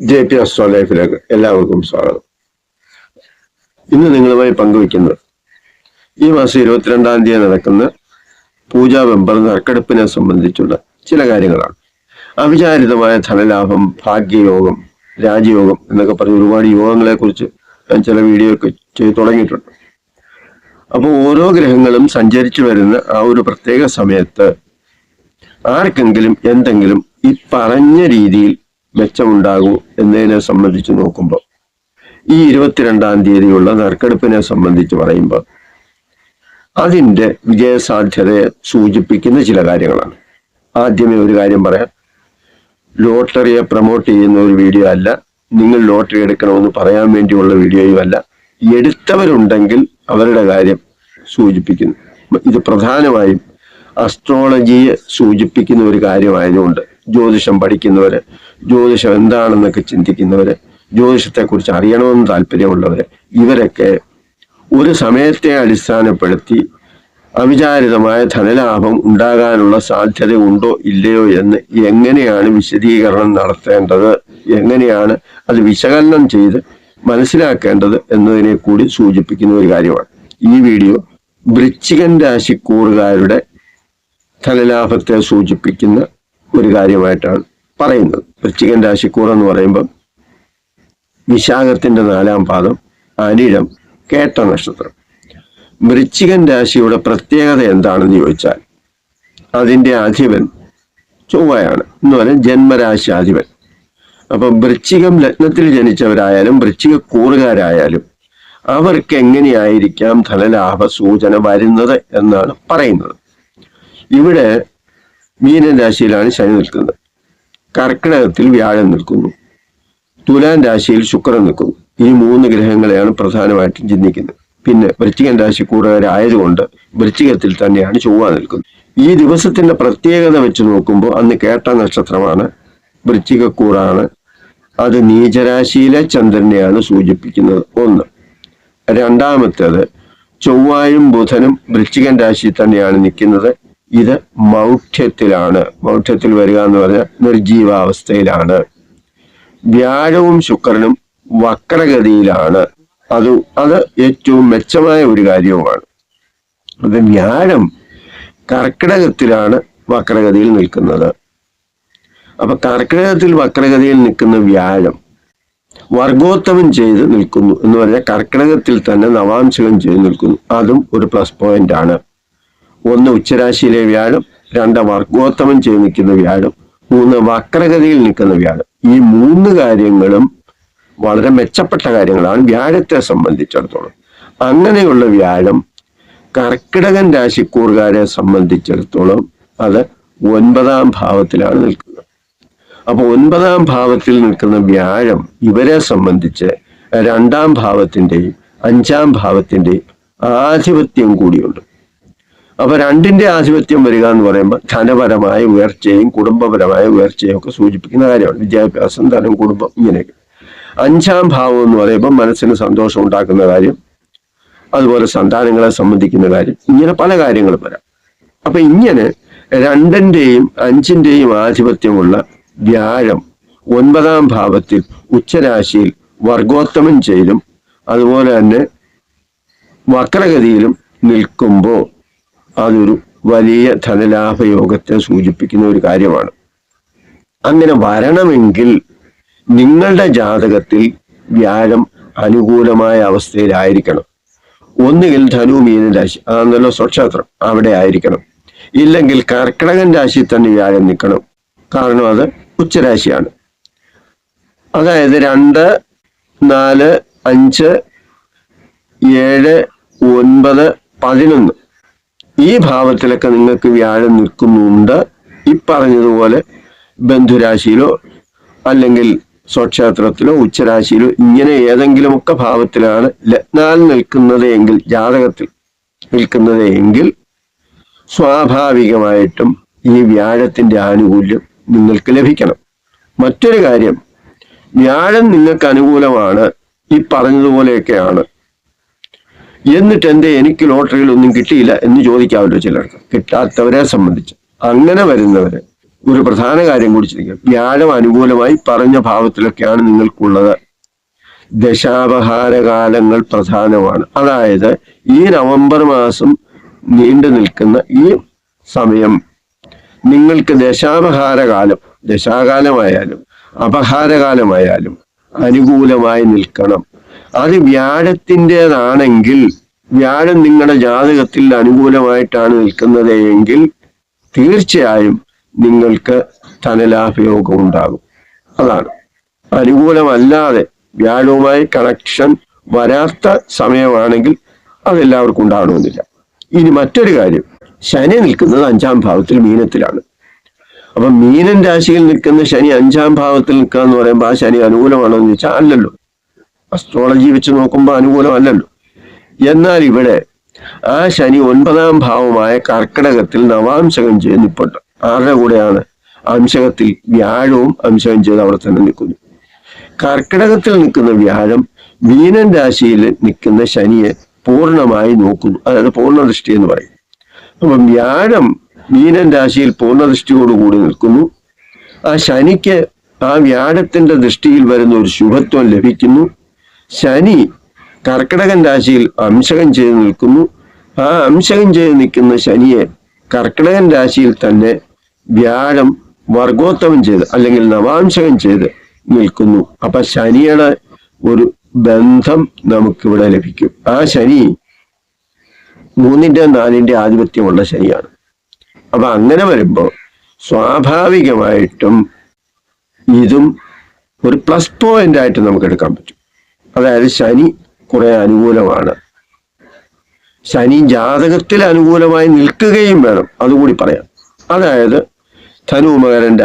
J P astro ലൈഫിലേക്ക് എല്ലാവർക്കും സ്വാഗതം. ഇന്ന് നിങ്ങളുമായി പങ്കുവയ്ക്കുന്നത് ഈ മാസം ഇരുപത്തിരണ്ടാം തീയതി നടക്കുന്ന പൂജാ വെമ്പർ നറുക്കെടുപ്പിനെ സംബന്ധിച്ചുള്ള ചില കാര്യങ്ങളാണ്. അവിചാരിതമായ ധനലാഭം ഭാഗ്യയോഗം രാജയോഗം എന്നൊക്കെ പറഞ്ഞ് ഒരുപാട് യോഗങ്ങളെ കുറിച്ച് ഞാൻ ചില വീഡിയോ ഒക്കെ ചെയ്ത് തുടങ്ങിയിട്ടുണ്ട്. അപ്പോൾ ഓരോ ഗ്രഹങ്ങളും സഞ്ചരിച്ചു വരുന്ന ആ ഒരു പ്രത്യേക സമയത്ത് ആർക്കെങ്കിലും എന്തെങ്കിലും ഈ പറഞ്ഞ രീതിയിൽ മെച്ചമുണ്ടാകൂ എന്നതിനെ സംബന്ധിച്ച് നോക്കുമ്പോൾ ഈ ഇരുപത്തിരണ്ടാം തീയതിയുള്ള നറുക്കെടുപ്പിനെ സംബന്ധിച്ച് പറയുമ്പോൾ അതിന്റെ വിജയസാധ്യതയെ സൂചിപ്പിക്കുന്ന ചില കാര്യങ്ങളാണ്. ആദ്യമേ ഒരു കാര്യം പറയാം. ലോട്ടറിയെ പ്രൊമോട്ട് ചെയ്യുന്ന ഒരു വീഡിയോ അല്ല നിങ്ങൾ ലോട്ടറി എടുക്കണമെന്ന് പറയാൻ വേണ്ടിയുള്ള വീഡിയോയും അല്ല എടുത്തവരുണ്ടെങ്കിൽ അവരുടെ കാര്യം സൂചിപ്പിക്കുന്നു. ഇത് പ്രധാനമായും അസ്ട്രോളജിയെ സൂചിപ്പിക്കുന്ന ഒരു കാര്യമായതുകൊണ്ട് ജ്യോതിഷം പഠിക്കുന്നവര് ജ്യോതിഷം എന്താണെന്നൊക്കെ ചിന്തിക്കുന്നവര് ജ്യോതിഷത്തെക്കുറിച്ച് അറിയണമെന്ന് താല്പര്യമുള്ളവര് ഇവരൊക്കെ ഒരു സമയത്തെ അടിസ്ഥാനപ്പെടുത്തി അവിചാരിതമായ ധനലാഭം ഉണ്ടാകാനുള്ള സാധ്യത ഉണ്ടോ ഇല്ലയോ എന്ന് എങ്ങനെയാണ് വിശദീകരണം നടത്തേണ്ടത് എങ്ങനെയാണ് അത് വിശകലനം ചെയ്ത് മനസ്സിലാക്കേണ്ടത് എന്നതിനെ കൂടി സൂചിപ്പിക്കുന്ന ഒരു കാര്യമാണ്. ഈ വീഡിയോ വൃശ്ചികൻ രാശിക്കൂറുകാരുടെ ധനലാഭത്തെ സൂചിപ്പിക്കുന്ന ഒരു കാര്യമായിട്ടാണ് പറയുന്നത്. വൃശ്ചികൻ രാശിക്കൂർ എന്ന് പറയുമ്പോൾ വിശാഖത്തിന്റെ നാലാം പാദം അനിഴം കേട്ട നക്ഷത്രം വൃശ്ചികൻ രാശിയുടെ പ്രത്യേകത എന്താണെന്ന് ചോദിച്ചാൽ അതിന്റെ അധിപൻ ചൊവ്വയാണ്. എന്ന് പറഞ്ഞാൽ ജന്മരാശി അധിപൻ. അപ്പൊ വൃശ്ചികം ലഗ്നത്തിൽ ജനിച്ചവരായാലും വൃശ്ചിക കൂറുകാരായാലും അവർക്ക് എങ്ങനെയായിരിക്കാം ധനലാഭ സൂചന വരുന്നത് എന്നാണ് പറയുന്നത്. ഇവിടെ മീനൻ രാശിയിലാണ് ശനി നിൽക്കുന്നത്. കർക്കിടകത്തിൽ വ്യാഴം നിൽക്കുന്നു. തുലാം രാശിയിൽ ശുക്രൻ നിൽക്കുന്നു. ഈ മൂന്ന് ഗ്രഹങ്ങളെയാണ് പ്രധാനമായിട്ടും ചിന്തിക്കുന്നത്. പിന്നെ വൃശ്ചികൻ രാശി കൂടുതലായതുകൊണ്ട് വൃശ്ചികത്തിൽ തന്നെയാണ് ചൊവ്വ നിൽക്കുന്നത്. ഈ ദിവസത്തിന്റെ പ്രത്യേകത വെച്ച് നോക്കുമ്പോൾ അന്ന് കേട്ട നക്ഷത്രമാണ് വൃശ്ചികക്കൂറാണ് അത് നീചരാശിയിലെ ചന്ദ്രനെയാണ് സൂചിപ്പിക്കുന്നത്. ഒന്ന്. രണ്ടാമത്തേത് ചൊവ്വായും ബുധനും വൃശ്ചികൻ രാശി തന്നെയാണ് നിൽക്കുന്നത്. ഇത് മൗഢ്യത്തിലാണ്. മൗഢ്യത്തിൽ വരിക എന്ന് പറഞ്ഞാൽ നിർജീവാവസ്ഥയിലാണ്. വ്യാഴവും ശുക്രനും വക്രഗതിയിലാണ്. അത് അത് ഏറ്റവും മെച്ചമായ ഒരു കാര്യവുമാണ്. അത് വ്യാഴം കർക്കിടകത്തിലാണ് വക്രഗതിയിൽ നിൽക്കുന്നത്. അപ്പൊ കർക്കിടകത്തിൽ വക്രഗതിയിൽ നിൽക്കുന്ന വ്യാഴം വർഗോത്തമം ചെയ്ത് നിൽക്കുന്നു എന്ന് പറഞ്ഞാൽ കർക്കിടകത്തിൽ തന്നെ നവാംശകം ചെയ്ത് നിൽക്കുന്നു. അതും ഒരു പ്ലസ് പോയിന്റ് ആണ് ഒന്ന് ഉച്ചരാശിയിലെ വ്യാഴം രണ്ട് വർഗോത്തമം ചെയ്ത് നിൽക്കുന്ന വ്യാഴം മൂന്ന് വക്രഗതിയിൽ നിൽക്കുന്ന വ്യാഴം. ഈ മൂന്ന് കാര്യങ്ങളും വളരെ മെച്ചപ്പെട്ട കാര്യങ്ങളാണ് വ്യാഴത്തെ സംബന്ധിച്ചിടത്തോളം. അങ്ങനെയുള്ള വ്യാഴം കർക്കിടകൻ രാശിക്കൂറുകാരെ സംബന്ധിച്ചിടത്തോളം അത് ഒൻപതാം ഭാവത്തിലാണ് നിൽക്കുന്നത്. അപ്പൊ ഒൻപതാം ഭാവത്തിൽ നിൽക്കുന്ന വ്യാഴം ഇവരെ സംബന്ധിച്ച് രണ്ടാം ഭാവത്തിന്റെയും അഞ്ചാം ഭാവത്തിന്റെയും ആധിപത്യം കൂടിയുണ്ട്. അപ്പൊ രണ്ടിന്റെ ആധിപത്യം വരിക എന്ന് പറയുമ്പോൾ ധനപരമായ ഉയർച്ചയും കുടുംബപരമായ ഉയർച്ചയും ഒക്കെ സൂചിപ്പിക്കുന്ന കാര്യമാണ്. വിദ്യാഭ്യാസം ധനം കുടുംബം ഇങ്ങനെയൊക്കെ. അഞ്ചാം ഭാവം എന്ന് പറയുമ്പോൾ മനസ്സിന് സന്തോഷം ഉണ്ടാക്കുന്ന കാര്യം അതുപോലെ സന്താനങ്ങളെ സംബന്ധിക്കുന്ന കാര്യം ഇങ്ങനെ പല കാര്യങ്ങളും വരാം. അപ്പൊ ഇങ്ങനെ രണ്ടിന്റെയും അഞ്ചിന്റെയും ആധിപത്യമുള്ള വ്യാഴം ഒൻപതാം ഭാവത്തിൽ ഉച്ചരാശിയിൽ വർഗോത്തമം ചെയ്തും അതുപോലെ തന്നെ വക്രഗതിയിലും നിൽക്കുമ്പോൾ അതൊരു വലിയ ധനലാഭയോഗത്തെ സൂചിപ്പിക്കുന്ന ഒരു കാര്യമാണ്. അങ്ങനെ വരണമെങ്കിൽ നിങ്ങളുടെ ജാതകത്തിൽ വ്യാഴം അനുകൂലമായ അവസ്ഥയിലായിരിക്കണം. ഒന്നുകിൽ ധനു മീന രാശി അതാണല്ലോ സ്വക്ഷേത്രം അവിടെ ആയിരിക്കണം. ഇല്ലെങ്കിൽ കർക്കിടകൻ രാശി തന്നെ വ്യാഴം നിൽക്കണം. കാരണം അത് ഉച്ചരാശിയാണ്. അതായത് രണ്ട് നാല് അഞ്ച് ഏഴ് ഒൻപത് പതിനൊന്ന്. ഈ ഭാവത്തിലൊക്കെ നിങ്ങൾക്ക് വ്യാഴം നിൽക്കുന്നുണ്ട്. ഈ പറഞ്ഞതുപോലെ ബന്ധുരാശിയിലോ അല്ലെങ്കിൽ സ്വക്ഷേത്രത്തിലോ ഉച്ചരാശിയിലോ ഇങ്ങനെ ഏതെങ്കിലുമൊക്കെ ഭാവത്തിലാണ് ലഗ്നാൽ നിൽക്കുന്നത് എങ്കിൽ ജാതകത്തിൽ നിൽക്കുന്നത് എങ്കിൽ സ്വാഭാവികമായിട്ടും ഈ വ്യാഴത്തിന്റെ ആനുകൂല്യം നിങ്ങൾക്ക് ലഭിക്കണം. മറ്റൊരു കാര്യം വ്യാഴം നിങ്ങൾക്ക് അനുകൂലമാണ് ഈ പറഞ്ഞതുപോലെയൊക്കെയാണ്. എന്നിട്ട് എന്തേ എനിക്ക് ലോട്ടറിയിൽ ഒന്നും കിട്ടിയില്ല എന്ന് ചോദിക്കാമല്ലോ ചിലർക്ക്. കിട്ടാത്തവരെ സംബന്ധിച്ച്. അങ്ങനെ വരുന്നവരെ ഒരു പ്രധാന കാര്യം കൂടി ചിന്തിക്കാം വ്യാഴം അനുകൂലമായി പറഞ്ഞ ഭാവത്തിലൊക്കെയാണ് നിങ്ങൾക്കുള്ളത്. ദശാപഹാരകാലങ്ങൾ പ്രധാനമാണ്. അതായത് ഈ നവംബർ മാസം നീണ്ടു നിൽക്കുന്ന ഈ സമയം നിങ്ങൾക്ക് ദശാപഹാരകാലം ദശാകാലമായാലും അപഹാരകാലമായാലും അനുകൂലമായി നിൽക്കണം. അത് വ്യാഴത്തിന്റെതാണെങ്കിൽ വ്യാഴം നിങ്ങളുടെ ജാതകത്തിൽ അനുകൂലമായിട്ടാണ് നിൽക്കുന്നത് എങ്കിൽ തീർച്ചയായും നിങ്ങൾക്ക് ധനലാഭയോഗം ഉണ്ടാകും അതാണ്. അനുകൂലമല്ലാതെ വ്യാഴവുമായി കണക്ഷൻ വരാത്ത സമയമാണെങ്കിൽ അതെല്ലാവർക്കും ഉണ്ടാകണമെന്നില്ല. ഇനി മറ്റൊരു കാര്യം. ശനി നിൽക്കുന്നത് അഞ്ചാം ഭാവത്തിൽ മീനത്തിലാണ്. അപ്പൊ മീനൻ രാശിയിൽ നിൽക്കുന്ന ശനി അഞ്ചാം ഭാവത്തിൽ നിൽക്കുക എന്ന് പറയുമ്പോൾ ആ ശനി അനുകൂലമാണോ എന്ന് ചോദിച്ചാൽ അല്ലല്ലോ. അസ്ട്രോളജി വെച്ച് നോക്കുമ്പോൾ അനുകൂലമല്ലല്ലോ. എന്നാൽ ഇവിടെ ആ ശനി ഒൻപതാം ഭാവമായ കർക്കിടകത്തിൽ നവാംശകം ചെയ്ത് നിൽപ്പുണ്ട് ആരുടെ കൂടെയാണ്? അംശകത്തിൽ വ്യാഴവും അംശകം ചെയ്ത് അവിടെ തന്നെ നിൽക്കുന്നു. കർക്കിടകത്തിൽ നിൽക്കുന്ന വ്യാഴം മീനൻ രാശിയിൽ നിൽക്കുന്ന ശനിയെ പൂർണമായി നോക്കുന്നു. അതായത് പൂർണദൃഷ്ടി എന്ന് പറയും. അപ്പം വ്യാഴം മീനൻ രാശിയിൽ പൂർണദൃഷ്ടിയോടുകൂടി നിൽക്കുന്നു. ആ ശനിക്ക് ആ വ്യാഴത്തിന്റെ ദൃഷ്ടിയിൽ വരുന്ന ഒരു ശുഭത്വം ലഭിക്കുന്നു. ശനി കർക്കിടകൻ രാശിയിൽ അംശകം ചെയ്ത് നിൽക്കുന്നു. ആ അംശകം ചെയ്ത് നിൽക്കുന്ന ശനിയെ കർക്കിടകൻ രാശിയിൽ തന്നെ വ്യാഴം വർഗോത്തമം ചെയ്ത് അല്ലെങ്കിൽ നവാംശകം ചെയ്ത് നിൽക്കുന്നു. അപ്പൊ ശനിയുടെ ഒരു ബന്ധം നമുക്കിവിടെ ലഭിക്കും. ആ ശനി മൂന്നിന്റെ നാലിന്റെ ആധിപത്യമുള്ള ശനിയാണ്. അപ്പൊ അങ്ങനെ വരുമ്പോൾ സ്വാഭാവികമായിട്ടും ഇതും ഒരു പ്ലസ് പോയിന്റ് ആയിട്ട് നമുക്ക് എടുക്കാൻ പറ്റും. അതായത് ശനി കുറെ അനുകൂലമാണ്. ശനി ജാതകത്തിൽ അനുകൂലമായി നിൽക്കുകയും വേണം അതുകൂടി പറയാം. അതായത് ധനു മകരൻ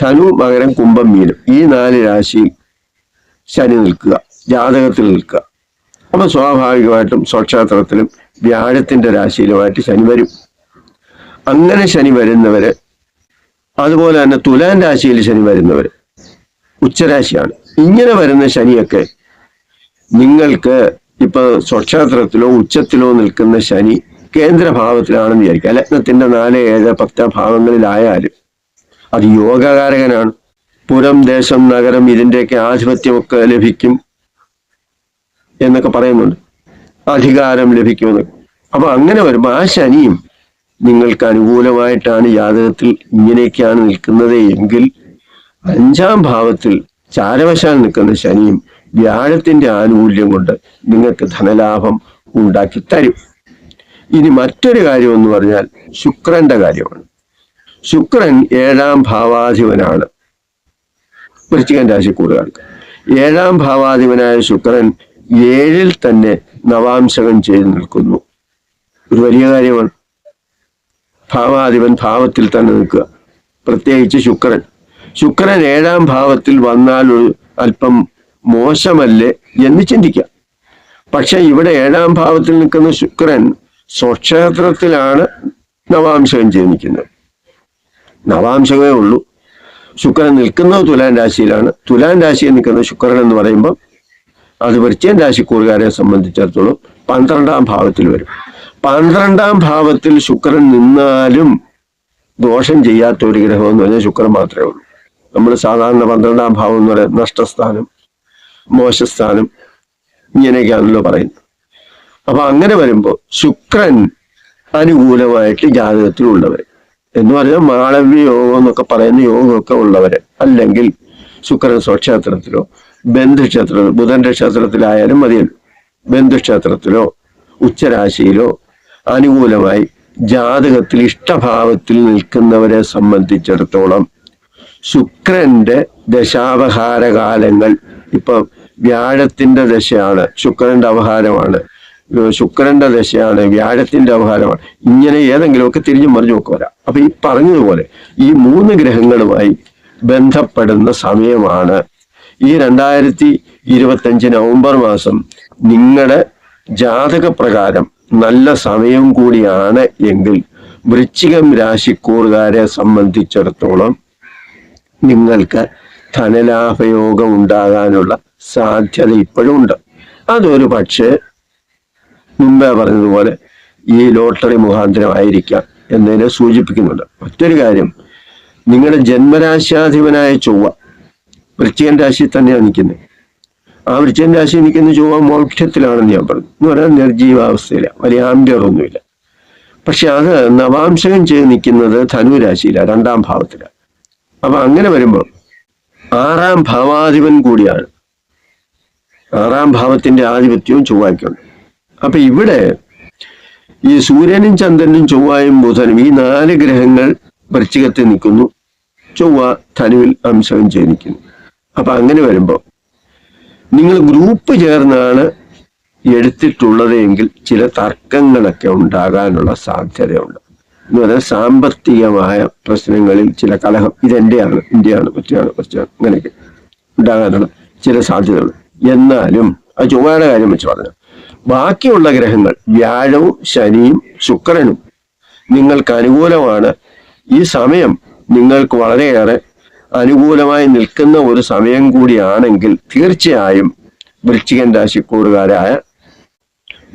ധനു മകരൻ കുംഭം മീനം ഈ നാല് രാശിയിൽ ശനി നിൽക്കുക ജാതകത്തിൽ നിൽക്കുക. അപ്പൊ സ്വാഭാവികമായിട്ടും സ്വക്ഷേത്രത്തിലും വ്യാഴത്തിന്റെ രാശിയിലുമായിട്ട് ശനി വരും. അങ്ങനെ ശനി വരുന്നവര് അതുപോലെ തന്നെ തുലാൻ രാശിയിൽ ശനി വരുന്നവര് ഉച്ചരാശിയാണ്. ഇങ്ങനെ വരുന്ന ശനിയൊക്കെ നിങ്ങൾക്ക് ഇപ്പൊ സ്വക്ഷേത്രത്തിലോ ഉച്ചത്തിലോ നിൽക്കുന്ന ശനി കേന്ദ്രഭാവത്തിലാണെന്ന് വിചാരിക്കുക. ലഗ്നത്തിന്റെ നാല് ഏഴ് പത്ത് ഭാവങ്ങളിലായാലും അത് യോഗകാരകനാണ്. പുരം ദേശം നഗരം ഇതിന്റെയൊക്കെ ആധിപത്യമൊക്കെ ലഭിക്കും എന്നൊക്കെ പറയുന്നുണ്ട്. അധികാരം ലഭിക്കുമെന്നൊക്കെ അപ്പൊ അങ്ങനെ വരുമ്പോൾ ആ ശനിയും നിങ്ങൾക്ക് അനുകൂലമായിട്ടാണ് ജാതകത്തിൽ ഇങ്ങനെയൊക്കെയാണ് നിൽക്കുന്നത് എങ്കിൽ അഞ്ചാം ഭാവത്തിൽ ചാരവശാൽ നിൽക്കുന്ന ശനിയും വ്യാഴത്തിന്റെ ആനുകൂല്യം കൊണ്ട് നിങ്ങൾക്ക് ധനലാഭം ഉണ്ടാക്കി തരും. ഇനി മറ്റൊരു കാര്യം എന്ന് പറഞ്ഞാൽ ശുക്രന്റെ കാര്യമാണ്. ശുക്രൻ ഏഴാം ഭാവാധിപനാണ്. വൃശ്ചികൻ രാശിക്കൂറുകാർക്ക് ഏഴാം ഭാവാധിപനായ ശുക്രൻ ഏഴിൽ തന്നെ നവാംശകം ചെയ്തു നിൽക്കുന്നു. ഒരു വലിയ കാര്യമാണ്. ഭാവാധിപൻ ഭാവത്തിൽ തന്നെ നിൽക്കുക. പ്രത്യേകിച്ച് ശുക്രൻ. ശുക്രൻ ഏഴാം ഭാവത്തിൽ വന്നാൽ ഒരു അല്പം മോശമല്ലേ എന്ന് ചിന്തിക്കാം. പക്ഷെ ഇവിടെ ഏഴാം ഭാവത്തിൽ നിൽക്കുന്ന ശുക്രൻ സ്വക്ഷേത്രത്തിലാണ് നവാംശകം ജനിക്കുന്നത്. നവാംശകമേ ഉള്ളൂ. ശുക്രൻ നിൽക്കുന്നത് തുലാൻ രാശിയിലാണ്. തുലാൻ രാശിയിൽ നിൽക്കുന്ന ശുക്രൻ എന്ന് പറയുമ്പോൾ അത് വൃശ്ചിയൻ രാശിക്കൂറുകാരെ സംബന്ധിച്ചിടത്തോളം പന്ത്രണ്ടാം ഭാവത്തിൽ വരും. പന്ത്രണ്ടാം ഭാവത്തിൽ ശുക്രൻ നിന്നാലും ദോഷം ചെയ്യാത്ത ഒരു ഗ്രഹം എന്ന് പറഞ്ഞാൽ ശുക്രൻ മാത്രമേ ഉള്ളൂ. നമ്മൾ സാധാരണ പന്ത്രണ്ടാം ഭാവം എന്ന് പറയുന്നത് നഷ്ടസ്ഥാനം. മോശസ്ഥാനം ഇങ്ങനെയൊക്കെയാണല്ലോ പറയുന്നത് അപ്പൊ അങ്ങനെ വരുമ്പോൾ ശുക്രൻ അനുകൂലമായിട്ട് ജാതകത്തിലുള്ളവർ എന്ന് പറഞ്ഞാൽ മാളവ്യ യോഗം എന്നൊക്കെ പറയുന്ന യോഗമൊക്കെ ഉള്ളവര് അല്ലെങ്കിൽ ശുക്രൻ സ്വക്ഷേത്രത്തിലോ ബന്ധുക്ഷേത്രത്തിലോ ബുധന്റെ ക്ഷേത്രത്തിലായാലും മതിയല്ലോ. ബന്ധുക്ഷേത്രത്തിലോ ഉച്ചരാശിയിലോ അനുകൂലമായി ജാതകത്തിൽ ഇഷ്ടഭാവത്തിൽ നിൽക്കുന്നവരെ സംബന്ധിച്ചിടത്തോളം ശുക്രന്റെ ദശാപഹാരകാലങ്ങൾ ഇപ്പൊ വ്യാഴത്തിന്റെ ദശയാണ് ശുക്രന്റെ അവഹാരമാണ്. ശുക്രന്റെ ദശയാണ് വ്യാഴത്തിന്റെ അവഹാരമാണ്. ഇങ്ങനെ ഏതെങ്കിലുമൊക്കെ തിരിഞ്ഞു മറിഞ്ഞു ഒക്കെ വരാം. അപ്പൊ ഈ പറഞ്ഞതുപോലെ ഈ മൂന്ന് ഗ്രഹങ്ങളുമായി ബന്ധപ്പെടുന്ന സമയമാണ് ഈ രണ്ടായിരത്തി ഇരുപത്തഞ്ച് നവംബർ മാസം നിങ്ങളുടെ ജാതക പ്രകാരം നല്ല സമയം കൂടിയാണ് എങ്കിൽ വൃശ്ചികം രാശിക്കൂറുകാരെ സംബന്ധിച്ചിടത്തോളം നിങ്ങൾക്ക് ധനലാഭയോഗം ഉണ്ടാകാനുള്ള സാധ്യത ഇപ്പോഴും ഉണ്ട്. അതൊരു പക്ഷേ മുമ്പേ പറഞ്ഞതുപോലെ ഈ ലോട്ടറി മുഖാന്തരമായിരിക്കാം എന്നതിനെ സൂചിപ്പിക്കുന്നുണ്ട്. മറ്റൊരു കാര്യം നിങ്ങളുടെ ജന്മരാശ്യാധിപനായ ചൊവ്വ വൃശ്ചികൻ രാശി തന്നെയാണ് നിൽക്കുന്നത്. ആ വൃശ്ചികൻ രാശി നിൽക്കുന്ന ചൊവ്വ മോക്ഷത്തിലാണെന്ന് ഞാൻ പറഞ്ഞു. എന്ന് പറയാൻ നിർജീവാവസ്ഥയില്ല വലിയ ആംബ്യറൊന്നുമില്ല. പക്ഷെ അത് നവാംശകം ചെയ്ത് നിൽക്കുന്നത് ധനുരാശിയിലാണ് രണ്ടാം ഭാവത്തിലാണ്. അപ്പൊ അങ്ങനെ വരുമ്പോൾ ആറാം ഭാവാധിപൻ കൂടിയാണ്. ആറാം ഭാവത്തിന്റെ ആധിപത്യവും ചൊവ്വായ്ക്കുണ്ട് അപ്പൊ ഇവിടെ ഈ സൂര്യനും ചന്ദ്രനും ചൊവ്വായും ബുധനും ഈ നാല് ഗ്രഹങ്ങൾ വൃശ്ചികത്തിൽ നിൽക്കുന്നു. ചൊവ്വ ധനുവിൽ അംശം ചെയ്തിരിക്കുന്നു അപ്പൊ അങ്ങനെ വരുമ്പോൾ നിങ്ങൾ ഗ്രൂപ്പ് ചേർന്നാണ് എടുത്തിട്ടുള്ളത് ചില തർക്കങ്ങളൊക്കെ ഉണ്ടാകാനുള്ള സാധ്യതയുണ്ട്. എന്ന് പറഞ്ഞാൽ സാമ്പത്തികമായ പ്രശ്നങ്ങളിൽ ചില കലഹം ഇതെന്റെയാണ് ഇന്ത്യയാണ് മറ്റാണ് മറ്റാണ് അങ്ങനെയൊക്കെ ഉണ്ടാകാനുള്ള ചില സാധ്യതകൾ. എന്നാലും ആ ചൊവ്വയുടെ കാര്യം വെച്ച് പറഞ്ഞു ബാക്കിയുള്ള ഗ്രഹങ്ങൾ വ്യാഴവും ശനിയും ശുക്രനും നിങ്ങൾക്ക് അനുകൂലമാണ്. ഈ സമയം നിങ്ങൾക്ക് വളരെയേറെ അനുകൂലമായി നിൽക്കുന്ന ഒരു സമയം കൂടിയാണെങ്കിൽ തീർച്ചയായും വൃശ്ചികൻ രാശിക്കൂറുകാരായ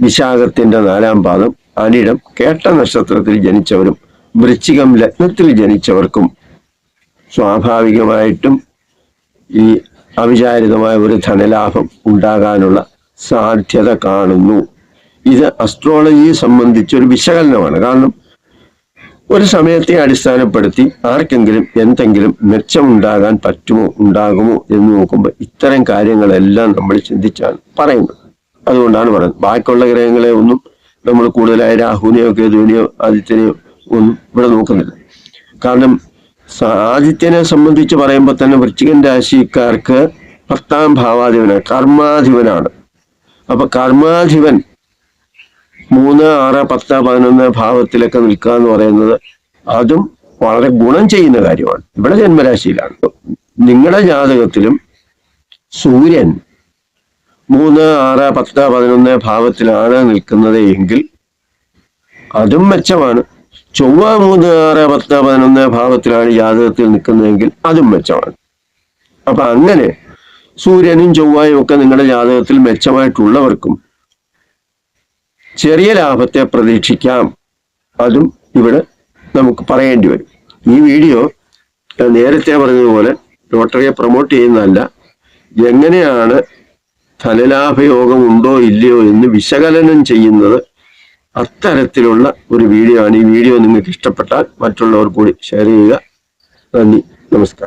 വിശാഖത്തിന്റെ നാലാം പാദം അനിടം കേട്ട നക്ഷത്രത്തിൽ ജനിച്ചവരും വൃശ്ചികം ലഗ്നത്തിൽ ജനിച്ചവർക്കും സ്വാഭാവികമായിട്ടും ഈ അവിചാരിതമായ ഒരു ധനലാഭം ഉണ്ടാകാനുള്ള സാധ്യത കാണുന്നു. ഇത് അസ്ട്രോളജിയെ സംബന്ധിച്ച് ഒരു വിശകലനമാണ്. കാരണം ഒരു സമയത്തെ അടിസ്ഥാനപ്പെടുത്തി ആർക്കെങ്കിലും എന്തെങ്കിലും മെച്ചമുണ്ടാകാൻ പറ്റുമോ ഉണ്ടാകുമോ എന്ന് നോക്കുമ്പോൾ ഇത്തരം കാര്യങ്ങളെല്ലാം നമ്മൾ ചിന്തിച്ചാണ് പറയുന്നത്. അതുകൊണ്ടാണ് പറയുന്നത്. ബാക്കിയുള്ള ഗ്രഹങ്ങളെ ഒന്നും നമ്മൾ കൂടുതലായി രാഹുവിനെയോ കേതുവിനെയോ ആദിത്യനെയോ ഒന്നും ഇവിടെ നോക്കുന്നില്ല. കാരണം ആദിത്യനെ സംബന്ധിച്ച് പറയുമ്പോൾ തന്നെ വൃശ്ചികൻ രാശിക്കാർക്ക് പത്താം ഭാവാധിപനാണ് കർമാധിപനാണ്. അപ്പൊ കർമാധിപൻ മൂന്ന് ആറ് പത്ത് പതിനൊന്ന് ഭാവത്തിലൊക്കെ നിൽക്കുക എന്ന് പറയുന്നത് അതും വളരെ ഗുണം ചെയ്യുന്ന കാര്യമാണ്. ഇവിടെ ജന്മരാശിയിലാണ്. നിങ്ങളുടെ ജാതകത്തിലും സൂര്യൻ മൂന്ന് ആറ് പത്ത് പതിനൊന്ന് ഭാവത്തിലാണ് നിൽക്കുന്നത് എങ്കിൽ അതും മെച്ചമാണ്. ചൊവ്വ മൂന്ന് ആറ് പത്ത് പതിനൊന്ന് ഭാവത്തിലാണ് ജാതകത്തിൽ നിൽക്കുന്നതെങ്കിൽ അതും മെച്ചമാണ്. അപ്പൊ അങ്ങനെ സൂര്യനും ചൊവ്വായും ഒക്കെ നിങ്ങളുടെ ജാതകത്തിൽ മെച്ചമായിട്ടുള്ളവർക്കും ചെറിയ ലാഭത്തെ പ്രതീക്ഷിക്കാം. അതും ഇവിടെ നമുക്ക് പറയേണ്ടി വരും. ഈ വീഡിയോ നേരത്തെ പറഞ്ഞതുപോലെ ലോട്ടറിയെ പ്രൊമോട്ട് ചെയ്യുന്നതല്ല. എങ്ങനെയാണ് ധനലാഭയോഗം ഉണ്ടോ ഇല്ലയോ എന്ന് വിശകലനം ചെയ്യുന്നത് അത്തരത്തിലുള്ള ഒരു വീഡിയോ ആണ് ഈ വീഡിയോ നിങ്ങൾക്ക് ഇഷ്ടപ്പെട്ടാൽ മറ്റുള്ളവർ കൂടി ഷെയർ ചെയ്യുക. നന്ദി. നമസ്കാരം.